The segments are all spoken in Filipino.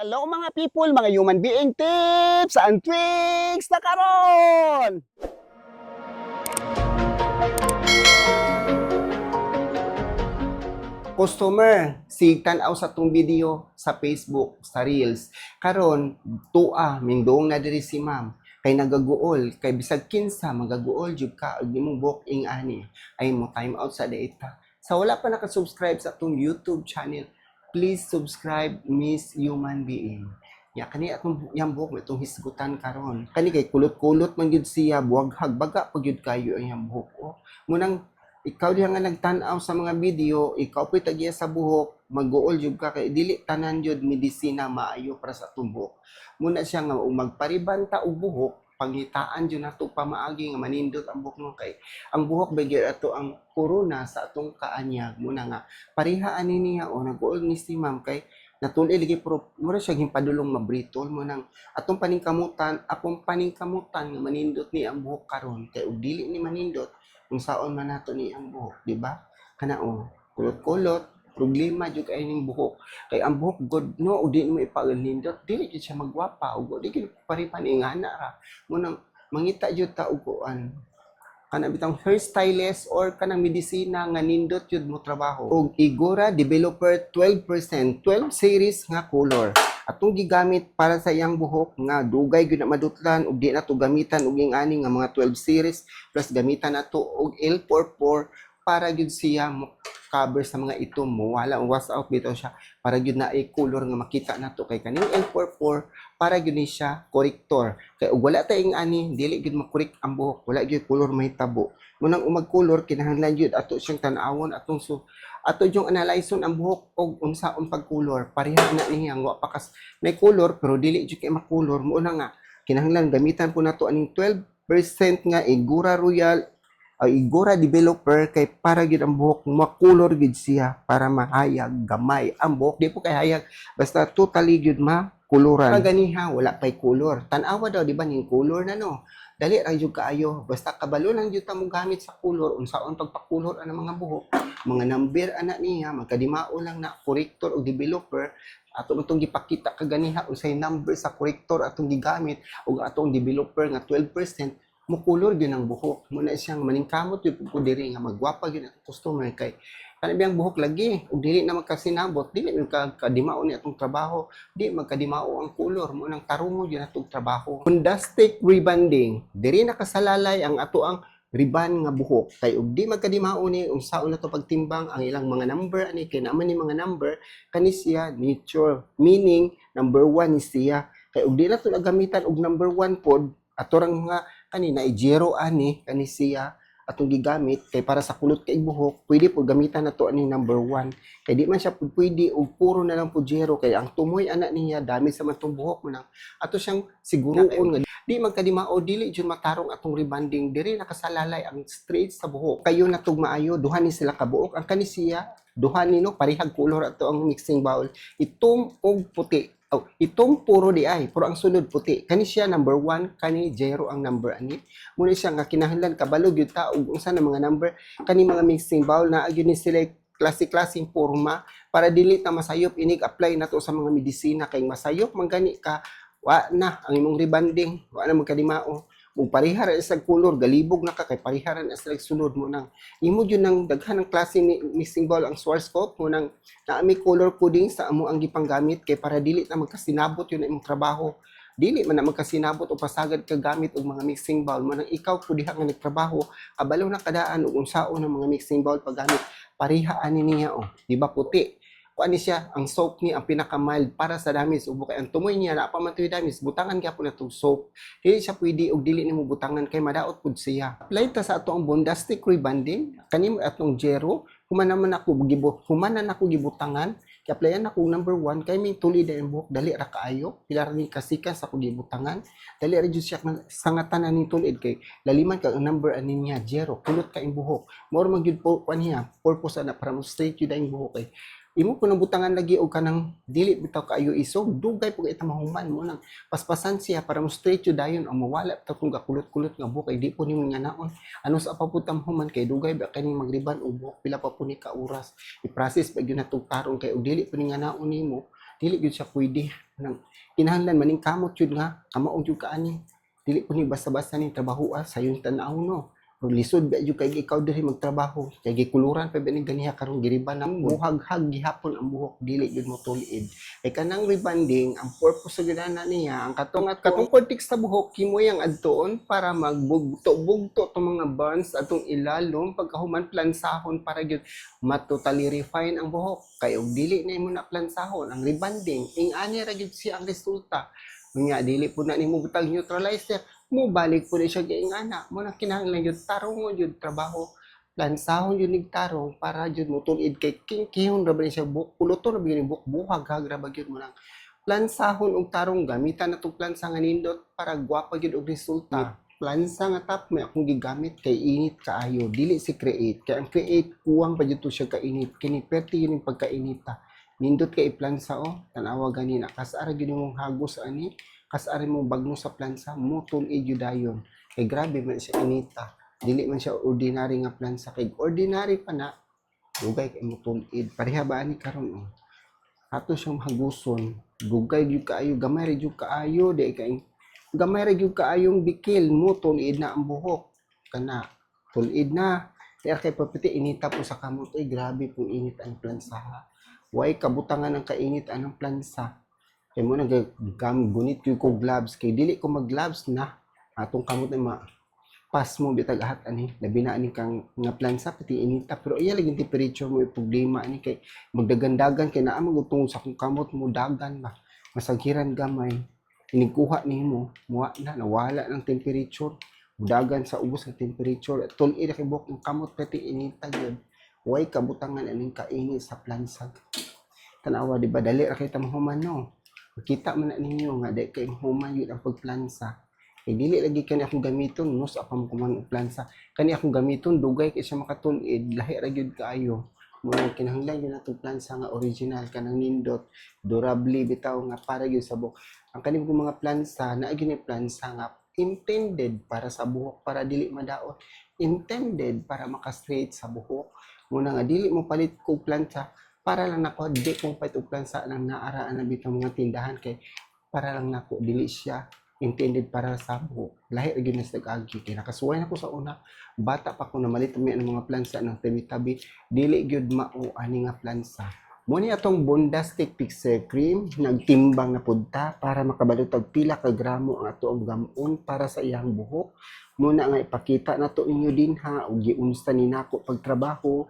Hello mga people, mga human being tips and tricks na karon. Customer, sigtan aw sa tong video sa Facebook, sa Reels. Karon, tua, mindong na diri si ma'am. Kay nagaguol, kay bisag kinsa magaguol jud ka og imong buhok ing ani. Ay mo time out sa data. Sa wala pa naka-subscribe sa atong YouTube channel, please subscribe Miss Human Being. Ya kani atong yang buhok itong hisgutan karon. Kani kay kulot-kulot man gyud siya, buwaghag baga pag gyud kayo ang yang buhok. Oh. Munang ikaw diha nga nagtan-aw sa mga video, ikaw po'y tagiya sa buhok, mag-uol jud ka kay dili tanan jud medisina maayo para sa atong buhok. Muna siya nga magparibanta og buhok, pangitaan jud nato pamaagi nga manindot ang buhok mo. Kay ang buhok ba ato ang korona sa atong kaanyag muna nga. Parihaan ni niya o nag-uol ni si ma'am kay natuli lagi pero mura siya ginpadulong mabritol mo nang atong paningkamutan akong paningkamutan nga manindot ni ang buhok karon. Kay ug dili ni manindot kung saon man nato ni ang buhok di ba? Kana o kulot-kulot problema jud kay ning buhok. Kay ang buhok god no ug di mo ipagalindot. Dili jud siya magwapa ug di gyud paripan ingana ra. Mo nang mangita jud ta og kuan kana bitang hairstylist or kanang medisina nga nindot jud mo trabaho. Og Igora developer 12% 12 series nga color. Atong gigamit para sa iyang buhok nga dugay gyud na madutlan ug di na to gamitan og ing ani nga mga 12 series. Plus gamitan nato og L44 para gyud siya mo cover sa mga itom mo. Wala wash out bitaw siya. Para gyud na ay color nga makita nato kay kaning L44 para gyud ni siya corrector. Kay wala ta ing ani dili gyud makorek ang buhok. Wala gyud color mahitabo munang umag color kinahanglan gyud ato siyang tan-awon atong so ato yung analyson ang buhok og unsa ang pagkulor pareha na niya wa pa kas may color pero dili jud kay makulor mo na nga kinahanglan gamitan po nato aning 12% nga Igura Royal o Igora developer kay para gid ang buhok makulor gid siya para mahayag gamay ang buhok. Di po kay hayag. Basta totally gid makuluran Pag ganiha wala pay kulor tan-awa daw di ba ning kulor na no? Dali ra jud kaayo. Basta kabalo lang jud ta mo gamit sa kulor unsaon pagpakulor ang mga buhok. Mga number ana niya magkadimao lang na corrector o developer. Ato itong gipakita kaganiha unsay number sa corrector atong gigamit ug atong developer nga 12% mukulor gyud ang buhok. Muna siyang maningkamot gyud pud diri nga magwapa gyud ang customer kay kana biyang buhok lagi? Ug dili na magkasinabot dili man ka kadimao ni atong trabaho di magkadimao ang kulor mo nang tarungo gyud atong trabaho. Plastic rebanding diri nakasalalay ang ato ang riban nga buhok. Kay ug di magkadimao ni unsaon na to pagtimbang ang ilang mga number ani kay naman ni mga number kani siya nature meaning number one ni siya. Kay ug di na to nagamitan og number one pod ato rang mga kanina i zero ani kani siya. Atong gigamit kay para sa kulot kay buhok pwede po gamitan nato ani number one. Kay di man siya pwede og puro na lang po zero kay ang tumoy ana niya dami sa man tong buhok mo nang ato siyang siguroon nga di magkadimao dili jud matarong atong rebanding. Diri nakasalalay ang straight sa buhok. Kayo natug maayo duha ni sila kabuok. Ang kani siya duha ni no? Parihag color ato ang mixing bowl. Itom og puti Oh, itong puro di ay, pero ang sunod puti. Kani siya number one, kani zero ang number ani. Muna siya nga kinahanglan kabalog yung tao ug unsa na mga number kani mga mixing bowl na agyon ni sila klase-klaseng forma para dili ta masayop inig apply nato sa mga medisina kay masayop man gani ka wa na ang imong rebanding wa na magkadimao kung parihar sa color galibog na ka kay parihar na sa sunod mo nang imo yun ng daghan ng klase ni mixing bowl ang Swarovski mo nang naami color coding sa amo ang gipanggamit kay para dili na magkasinabot yun imong trabaho. Dili man na magkasinabot o pasagad ka gamit og mga mixing bowl mo nang ikaw po diha nga nagtrabaho kabalo na kadaan og unsaon ang mga mixing bowl paggamit. Pariha ani niya oh di ba puti kuan siya ang soap ni ang pinaka mild para sa damis. Ubo kay ang tumoy niya na pa man damis. Butangan gyapon na tong soap. Dili siya pwede og dili nimo butangan kay madaot pud siya. Apply ta sa ato ang bondastic rebanding kani atong zero human naman ako gibo humanan ako gibutangan. Kay applyan ako number one. Kay may tuli ang buhok dali ra kaayo. Pila ra kasikan sa ako gibutangan. Dali ra jud siya nga sangatan ani tulid kay laliman ka ang number ani niya zero kulot ka ing buhok. More man gyud po kuan niya purpose na para mo straight jud ang buhok kay imo ko butangan lagi og kanang dili bitaw kaayo isog dugay pug ita mahuman mo nang paspasan siya para mo straight jud dayon ang mawala ta kung gakulot-kulot nga buhok di po nimo nga naon. Ano sa paputam human kay dugay ba kaning magriban og buhok pila pa po ni ka oras. I-process pa gyud natong tarong kay og dili po ni nga naon nimo dili gyud siya pwede. Nang kinahanglan maning kamot yun nga kamaong jud ka ani. Dili po ni basta-basta ni trabaho ah sayon tanaw no lisod ba jud kay ikaw diri magtrabaho. Kay gikuluran pa ba ni ganiha karon giriban. Ang buhag-hag gihapon ang buhok dili gyud mo tulid kay kanang rebanding ang purpose sa ginana niya ang katong at katong cortex sa buhok kimo yang adtoon para magbugto-bugto tong mga buns atong ilalom pagkahuman plansahon para gyud matotally refine ang buhok. Kay og dili na imo na plansahon ang rebanding ing ani ra gyud siya ang resulta. Nga dili po na nimo butang neutralizer mo balik po siya ing ana mo na kinahanglan gyud tarong gyud trabaho. Lansahon yun nig tarong para jud mo tulid kay king kihon ra siya buhok puluton ra ni buhok buhag hag ra ba gyud mo nang lansahon og tarong gamitan na tong plansa nga nindot para gwapa gyud og resulta. Plansa nga top may akong gigamit kay init kaayo. Dili si create. Kay ang create kuwang pa jud siya kainit. Kini perti yun yung pagkainita. Nindot kay plansa o tanawa ganina kas ara gyud mong hagos ani kas ara mo bagno sa plansa mo tulid jud dayon kay grabe man siya inita. Dili man siya ordinary nga plansa. Kay ordinary pa na dugay kay mo tulid pareha ba ani karon oh. Ato siyang haguson dugay gyud kaayo gamay ra gyud kaayo di kay gamay ra gyud kaayong bikil mo tulid na ang buhok. Kana tulid na. Kaya kay papiti inita po sa kamot. Ay grabe po init ang plansa way kabutangan ng kainit anong plansa kay mo nagagam gunit yung ko gloves. Kay dili ko mag gloves na. Atong kamot na ma pas mo bitag ahat ani. Labi na ani kang nga plansa pati inita. Pero iya lagi temperature mo problema ani. Kay magdagandagan kay naa magutong sa kung kamot mo dagan ba? Masaghiran gamay. Inikuha nimo muwa na nawala ng temperature. Dagan sa ubos ng temperature. Tul ira kay buhok ng kamot pati inita gyud way kabutangan aning kainit sa plansag tanawa di ba? Dali ra kay tamahuman no Makita man na ninyo nga di kay human yun ang pagplansa. Kay dili lagi kani akong gamiton ko man og plansa. Kani akong gamiton dugay kay siya makatulid lahi ra gyud kaayo. Mo kinahanglan yun atong plansa nga original kanang nindot durable bitaw nga para gyud sa buhok. Ang kong mga plansa naa gyud ni plansa nga intended para sa buhok para dili madaot. Intended para maka-straight sa buhok. Muna nga dili mo palit kog plansa para lang nako di kong pait og plansa nang naaraan na bitang mga tindahan. Kay para lang nako dili siya intended para sa buhok lahi ra gyud na sa agi kay nakasuway na ko sa una. Bata pa ko na malit mi ang mga plansa ng tabi-tabi. Dili gyud mao ani nga plansa mo ni atong Bondastic Pixel Cream nagtimbang na punta para makabalot og pila ka gramo ang ato ang gamon para sa iyang buhok. Muna nga ipakita nato inyo din ha? Og giunsta ni nako pagtrabaho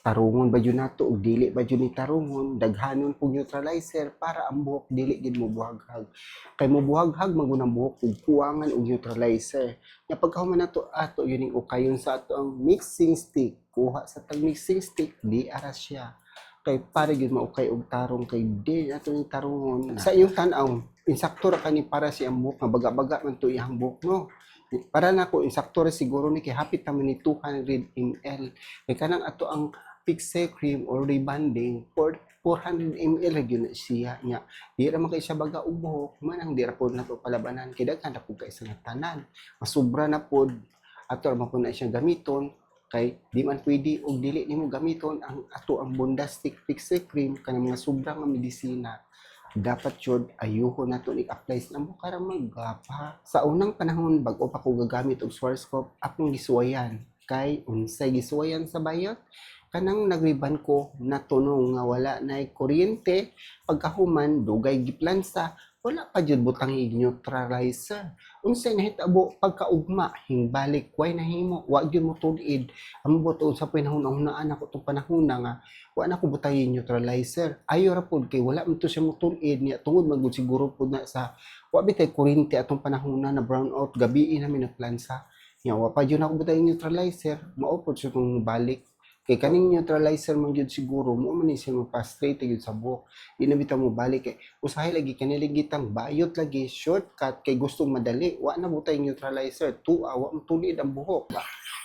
tarungon ba yun nato? O dili ba yun ni tarungon? Daghanon pug neutralizer para ang buhok dili gid mo buhaghag. Kay mo buhaghag magunang buhok ug kuwangan og neutralizer. Nya pagkahuman nato ato yun ning ukayon sa ato ang mixing stick. Kuha sa tag mixing stick di ara siya. Kay para gyud maukay og tarong kay di ato ni tarungon. Sa iyong tan-aw insakto ra kani para si ang buhok nga baga-baga man to iyang buhok no? Para nako insakto ra siguro ni kay hapit naman ni 200 ml kay kanang ato ang pixel cream or rebanding for 400 ml na siya nya di ra kay siya baga buhok manang di ra pod nato palabanan. Kay daghan ra pud kay sa tanan. Masubra na ra man pud na siya gamiton. Kay di man pwede og dili nimo gamiton ang ato ang Bondastic pixel cream. Kanang mga sobra nga medisina dapat yun ayuho nato ni apply sa namo para magapa. Sa unang panahon bag-o pa ko gagamit og Schwarzkopf akong gisuwayan. Kay unsay gisuwayan sa bayot kanang nagriban ko na tunong nga wala na kuryente. Pagkahuman dugay giplansa. Wala pa jud butang neutralizer unsay nahitabo pagkaugma hingbalik way nahimo wa gyud mo tulid ang buto sa panahon ang hunaan ako tong panahon na nga wa na ko butang neutralizer ayo ra pud kay wala man to siya mo tulid niya tungod magud siguro pud na sa wa bitay kuryente atong panahon na na brown out gabi namin nagplansa. Nya wa pa jud ako butang neutralizer mao pud siya kung balik kay kaning neutralizer man gyud siguro mo man siya mapastraight gyud sa buhok di na bitaw mo balik kay usahay lagi kaniligitang bayot lagi shortcut kay gusto madali. Wa na butay neutralizer tu awa mo tulid ang buhok.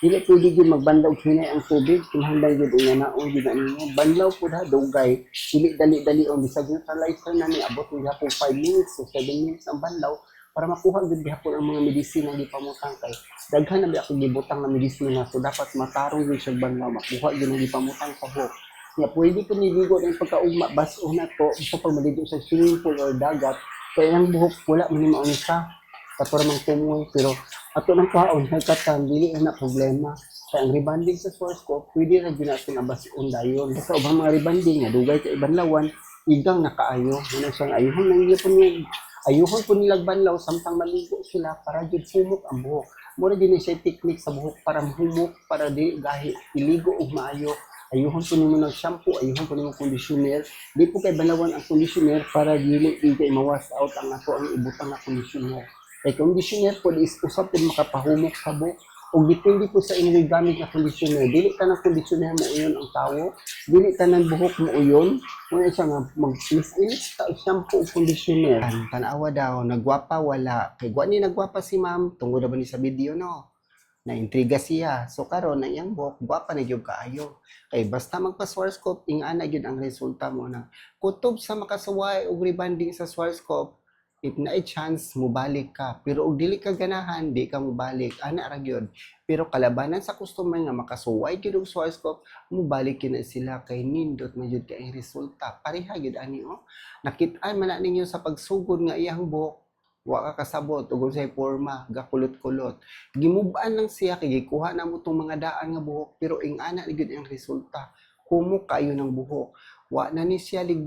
Dili pwede gyud magbanlaw hinay ang tubig kinahanglan gyud unya na o gyud ninyo banlaw pud ha dugay. Dili dali-dali ang bisag neutralizer na ni abot ni hapon 5 minutes o 7 minutes ang banlaw para makuha gyud gihapon ang mga medisina gipamutang kay daghan na ako gibutang na medisina so dapat matarong gyud siya banlaw makuha gyud ang gipamutang sa buhok Nga pwede po niligo ng pagkaugma bas una to sa pag maligo sa swimming pool or dagat. Kaya ang buhok wala man maon sa katura mang tumoy pero ato nang kaon hay katan dili na problema. Kaya ang rebanding sa source ko pwede ra gyud natin abas dayon. Basta ubang mga rebanding nga dugay ka ibang lawan igang nakaayo. Muna siyang ayuhon nang iya po niya ayuhon po nilag banlaw samtang maligo sila para gyud humok ang buhok. Mura din siya technique sa buhok para humok para di gahi iligo og maayo. Ayuhon po nimo ng shampoo ayuhon po nimo conditioner. Di po kay banawan ang conditioner para dili di kay mawas out ang ato ang ibutang na conditioner. Kay conditioner po is usap din makapahumok sa buhok o depende po sa inyong gamit na conditioner dili ka ng conditioner mo uyon ang tawo dili ka ng buhok mo uyon muna siya nga mag-ilis ka shampoo o conditioner Ang tanawa daw, nagwapa wala. Kay gwa ni nagwapa si ma'am, tungod na ba ni sa video no? Naintriga siya. So karon na iyang buhok, gwapa na gyud kaayo. Kay basta magpa-swarovscope, ingana gyud ang resulta mo na kutob sa makasuway og rebanding sa swarovscope, if na chance mubalik ka. Pero og dili ka ganahan, di ka mubalik. Ana ra gyud. Pero kalabanan sa customer nga makasuway gyud og swarovscope, mubalik na sila kay nindot man gyud kay resulta. Pareha gyud ani oh nakit-an man ninyo sa pagsugod nga iyang buhok wa ka kasabot ug unsay forma gakulot-kulot gimubaan lang siya kay gikuha na mo tong mga daan nga buhok pero ing ana gyud ang resulta humok kayo ng buhok wa na ni siya lig,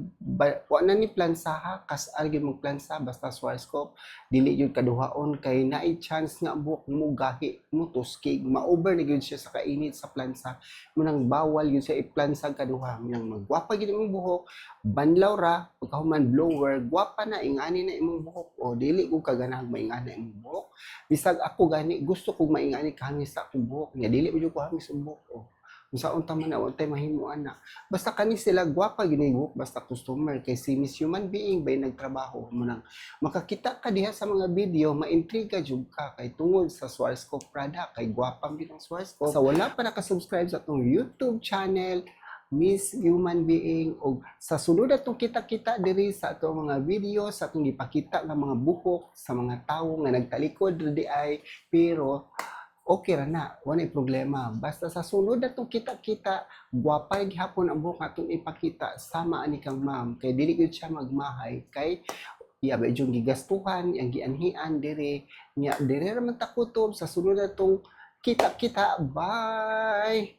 wa na ni plansaha kas algi mong plansa basta swarovscope dili yun kaduhaon kay naay chance nga buhok mo gahi mo tuskig. Ma-over na gyud siya sa kainit sa plansa. Munang bawal yun siya iplansa kaduha. Munang magwapa gyud imong buhok banlaw ra pagkahuman blower gwapa na ingani na imong buhok. O dili ko kaganahang maingani imong buhok. Bisag ako gani gusto kog maingani kahangis sa akong buhok. Nya dili mo ko hangis ang buhok. O unsa unta man na untay mahimuan na basta kani sila gwapa buhok basta customer. Kay si Miss Human Being bay nagtrabaho mo nang makakita ka diha sa mga video maintriga jud ka kay tungod sa Swarovscope product kay gwapa gyud ang Swarovscope sa wala pa nakasubscribe sa atong YouTube channel Miss Human Being o sa sunod atong kita-kita diri sa atong mga video sa atong gipakita nga mga buhok sa mga tawo nga nagtalikod di ay pero okay ra na wala problema. Basta sa sunod atong kita-kita gwapa gihapon ang buhok atong ipakita sama ani kang ma'am. Kay dili gyud siya magmahay kay iya ba yung gigastuhan ang gianhian dire nya dire ra man ta kutob sa sunod atong kita-kita. Bye